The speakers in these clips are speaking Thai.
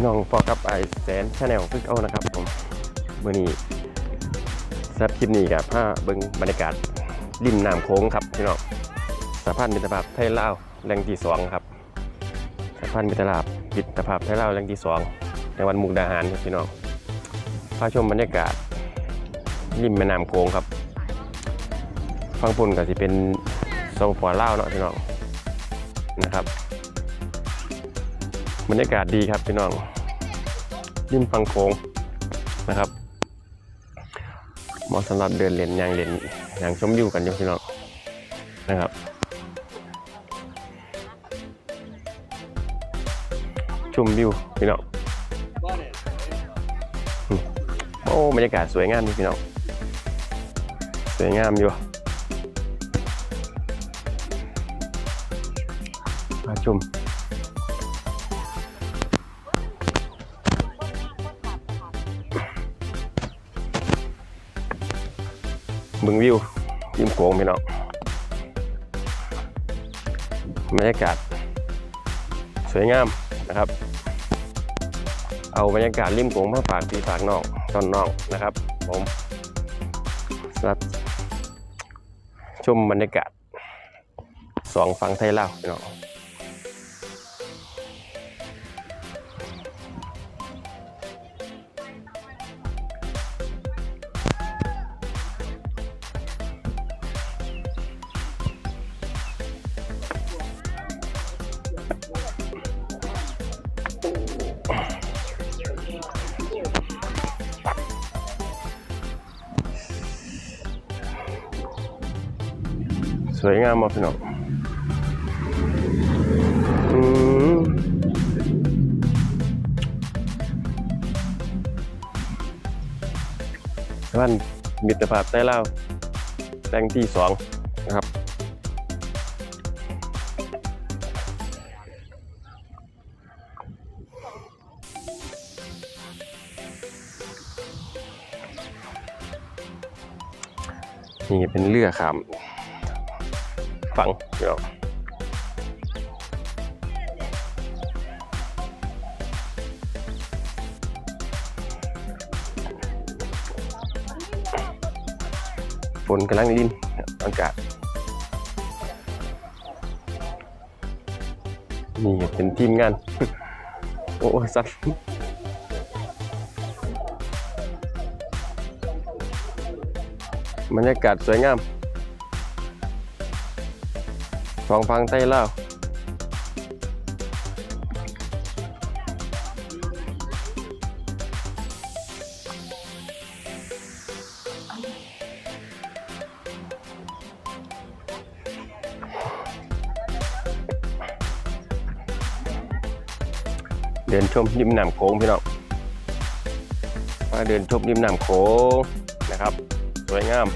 พี่น้องพอกับไอแสนชาแนลพึ่งเอานะครับผมเมื่อนี้สำหรับคลิปนี้กับผ้าเบิงบรรยากาศริมน้ำโค้งครับพี่น้องสะพานมิตรภาพไทยลาวแรงที่สองครับสะพานมิตรภาพมิตรภาพไทยลาวแรงที่สองในวันมุกดาหารครับพี่น้องพาชมบรรยากาศริมแม่น้ำโค้งครับฟังปุ่นก็จะเป็นโซฟาลาวเนาะพี่น้องนะครับ บรรยากาศดีครับพี่น้องริมฟังโค้งนะครับเหมาะสำหรับเดินเล่นยางเล่นยางชมวิวกันอยู่พี่น้องนะครับ ชมวิวพี่น้องโอ้บรรยากาศสวยงามพี่น้องสวยงามอยู่มาชม บึงวิวริมโขงพี่น้องบรรยากาศ สวยงามนะครับ เอาบรรยากาศริมโขงมาฝากพี่ฝากน้องตอนน้องนะครับ ผมรับชมบรรยากาศสองฝั่งไทยลาวพี่น้อง สวยงามมากพี่น้องอืมบ้านมิตรภาพใต้เล่าแรงที่สองนะครับ นี่เป็นเรือขาม ฝั่งพี่น้องฝนกำลังรินอากาศนี่เป็นทีมงาน โอ้สัตว์บรรยากาศสวยงาม สองฟังใต้เล่าวเดินชมริมน้ำโขงพี่น้องมาเดินชมริมน้ำโขงนะครับ สวยงาม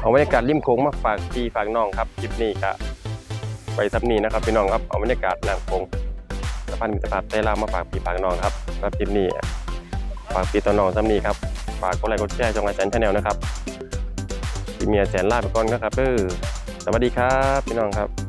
เอาบรรยากาศริมโค้งมาฝากพี่ฝากน้องครับคลิปนี้ก็ไปซับนี้นะครับพี่น้องครับเอาบรรยากาศน้ำโค้งสะพานมิตรภาพไต้ลาวมาฝากพี่ฝากน้องครับสำหรับคลิปนี้ฝากพี่ต่อน้องซับนี้ครับฝากกดไลค์กดแชร์ช่องอาจารย์ชาแนลนะครับพี่เมียแสนลาไปก่อนครับเออสวัสดีครับ พี่น้องครับ